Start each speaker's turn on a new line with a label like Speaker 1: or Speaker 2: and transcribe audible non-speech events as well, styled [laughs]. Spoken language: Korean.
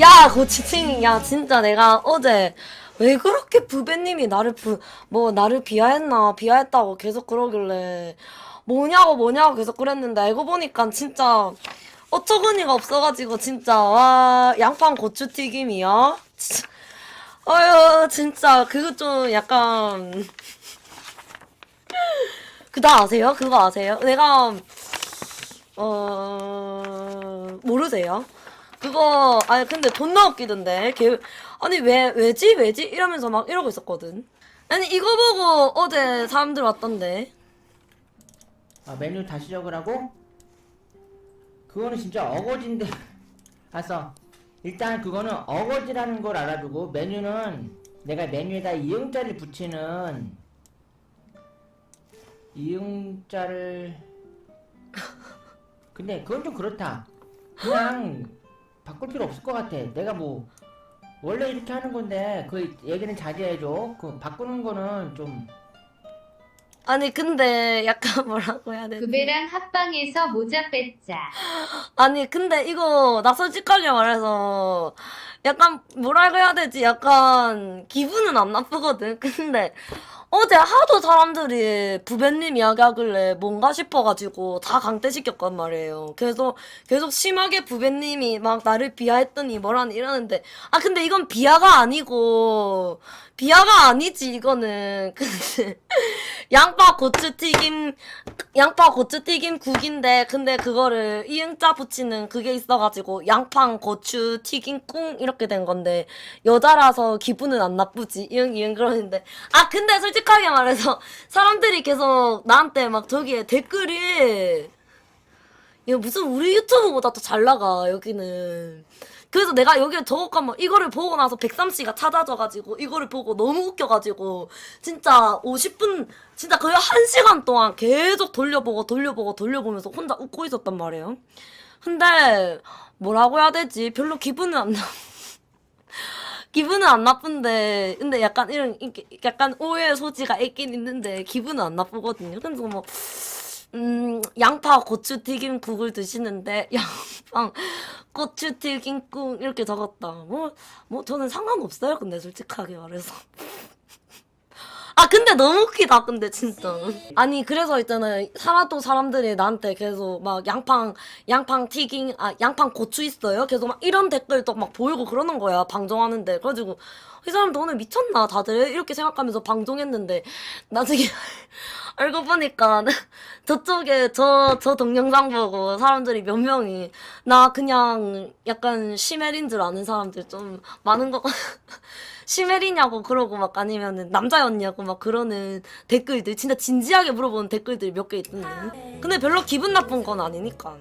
Speaker 1: 야, 고치팅, 야, 진짜 내가 어제 왜 그렇게 부배님이 나를 부, 뭐, 나를 비하했나, 비하했다고 계속 그러길래, 뭐냐고, 뭐냐고 계속 그랬는데, 알고 보니까 진짜, 어처구니가 없어가지고, 진짜, 와, 양파 고추튀김이야? 진짜, 어휴, 진짜, 그거 좀 약간, 그거 아세요? 그거 아세요? 내가, 어, 모르세요? 그거, 아니, 근데 존나 웃기던데. 걔, 아니, 왜, 왜지? 왜지? 이러면서 막 이러고 있었거든. 아니, 이거 보고 어제 사람들 왔던데.
Speaker 2: 아, 메뉴 다시 적으라고? 그거는 진짜 어거지인데. [laughs] 알았어. 일단 그거는 어거지라는 걸 알아두고 메뉴는 내가 메뉴에다 이응자를 붙이는 이응자를 근데 그건 좀 그렇다. 그냥 바꿀 필요 없을 것 같아. 내가 뭐 원래 이렇게 하는 건데 그 얘기는 자제해줘. 그 바꾸는 거는 좀
Speaker 1: 아니, 근데 약간 뭐라고 해야 되지?
Speaker 3: 그배랑 합방에서 모자 뺐자.
Speaker 1: 아니, 근데 이거, 나 솔직하게 말해서, 약간, 뭐라고 해야 되지? 약간, 기분은 안 나쁘거든? 근데, 어제 하도 사람들이 부배님 이야기하길래 뭔가 싶어가지고 다 강퇴시켰단 말이에요. 그래서 계속 심하게 부배님이 막 나를 비하했더니 뭐라니 이러는데, 아, 근데 이건 비하가 아니고, 비하가 아니지, 이거는. [laughs] 양파 고추튀김, 양파 고추튀김 국인데, 근데 그거를 이응자 붙이는 그게 있어가지고, 양팡 고추 튀김 꿍 이렇게 된 건데, 여자라서 기분은 안 나쁘지. 이응, 이응 그러는데. 아, 근데 솔직 하게 말해서, [laughs] 사람들이 계속 나한테 막 저기에 댓글이, 이거 무슨 우리 유튜브보다 더 잘 나가, 여기는. 그래서 내가 여기에 저것만 이거를 보고 나서 백삼 씨가 찾아져가지고 이거를 보고 너무 웃겨가지고 진짜 50분 진짜 거의 한 시간 동안 계속 돌려보고 돌려보고 돌려보면서 혼자 웃고 있었단 말이에요. 근데 뭐라고 해야 되지? 별로 기분은 안 나. 기분은 안 나쁜데 근데 약간 이런 이렇게 약간 오해의 소지가 있긴 있는데 기분은 안 나쁘거든요. 그래서 뭐 음, 양파 고추 튀김 국을 드시는데 [laughs] 양파 고추 튀김 국 이렇게 적었다. 뭐뭐 저는 상관없어요. 근데 솔직하게 말해서. 아 근데 너무 웃기다 근데 진짜. 아니 그래서 있잖아요. 사라도 사람들이 나한테 계속 막 양팡 양팡 튀김 아 양팡 고추 있어요? 계속 막 이런 댓글도 막 보이고 그러는 거야 방송하는데. 그래가지고 이 사람도 오늘 미쳤나 다들? 이렇게 생각하면서 방송했는데 나중에 [laughs] 알고 보니까 저쪽에 저 저 동영상 보고 사람들이 몇 명이 나 그냥 약간 시멜인 줄 아는 사람들 좀 많은 것 같. 시멜이냐고 그러고 막 아니면은 남자였냐고 막 그러는 댓글들 진짜 진지하게 물어보는 댓글들이 몇개 있던데. 근데 별로 기분 나쁜 건 아니니까